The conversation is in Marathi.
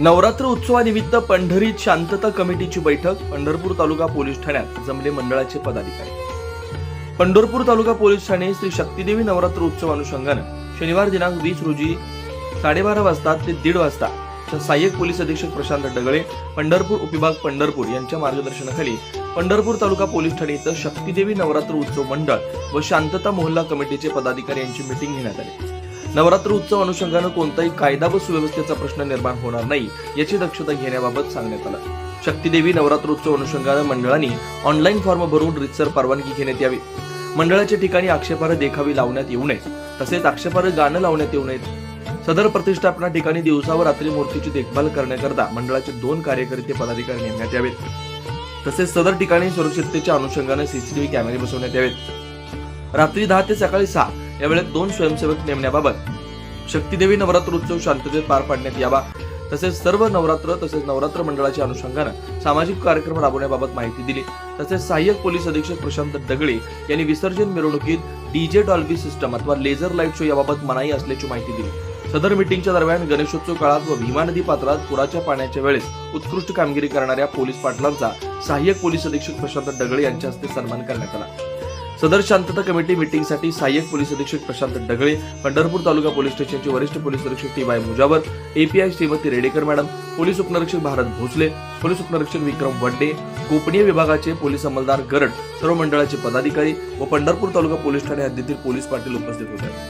नवरात्र उत्सवानिमित्त पंढरीत शांतता कमिटीची बैठक पंढरपूर तालुका पोलीस ठाण्यात जमले मंडळाचे पदाधिकारी. पंढरपूर तालुका पोलीस ठाणे श्री शक्तीदेवी नवरात्र उत्सव अनुषंगानं शनिवार दिनांक वीस रोजी साडेबारा वाजता ते दीड वाजता सहाय्यक पोलीस अधीक्षक प्रशांत डगळे पंढरपूर उपविभाग पंढरपूर यांच्या मार्गदर्शनाखाली पंढरपूर तालुका पोलीस ठाणे इथं शक्तीदेवी नवरात्र उत्सव मंडळ व शांतता मोहल्ला कमिटीचे पदाधिकारी यांची मिटिंग घेण्यात आली. नवरात्र उत्सव अनुषंगानं कोणताही कायदा व सुव्यवस्थेचा प्रश्न निर्माण होणार नाही याची दक्षता घेण्याबाबत सांगण्यात आलं. शक्तीदेवी नवरात्र उत्सव अनुषंगानं मंडळांनी ऑनलाईन फॉर्म भरून रितसर परवानगी घेण्यात यावी. मंडळाच्या ठिकाणी आक्षेपार्ह देखावी लावण्यात येऊ नये तसेच आक्षेपार्ह गाणं लावण्यात येऊ नयेत. सदर प्रतिष्ठापना ठिकाणी दिवसा व रात्री मूर्तीची देखभाल करण्याकरता मंडळाचे दोन कार्यकर्ते पदाधिकारी नेमण्यात यावेत. तसेच सदर ठिकाणी सुरक्षिततेच्या अनुषंगाने सीसीटीव्ही कॅमेरे बसवण्यात यावेत. रात्री दहा ते सकाळी सहा यावेळेत दोन स्वयंसेवक नेमण्याबाबत शक्तीदेवी नवरात्र उत्सव शांततेत पार पाडण्यात यावा तसेच सर्व नवरात्र तसेच नवरात्र मंडळाच्या अनुषंगानं सामाजिक कार्यक्रम राबवण्याबाबत माहिती दिली. तसेच सहाय्यक पोलीस अधीक्षक प्रशांत दगळे यांनी विसर्जन मिरवणुकीत डीजे डॉल्बी सिस्टम अथवा लेझर लाइट शो याबाबत मनाई असल्याची माहिती दिली. सदर मिटिंगच्या दरम्यान गणेशोत्सव काळात व भीमा नदी पात्रात पुराच्या पाण्याच्या वेळेस उत्कृष्ट कामगिरी करणाऱ्या पोलीस पाटलांचा सहाय्यक पोलीस अधीक्षक प्रशांत दगडे यांच्या हस्ते सन्मान करण्यात आला. सदर शांतता कमिटी मीटिंगसाठी सहाय्यक पोलीस अधीक्षक प्रशांत डगळे पंढरपूर तालुका पोलीस स्टेशनचे वरिष्ठ पोलीस अधीक्षक T Y Mujawar API Shrimati Redekar madam police उपनिरीक्षक भारत भोसले पोलीस उपनिरीक्षक विक्रम वड्डे गोपनीय विभागाचे पोलीस अंमलदार गरड सर्व मंडळाचे पदाधिकारी व पंढरपूर तालुका पोलीस ठाणे हद्दीतील पोलीस पाटील उपस्थित होते.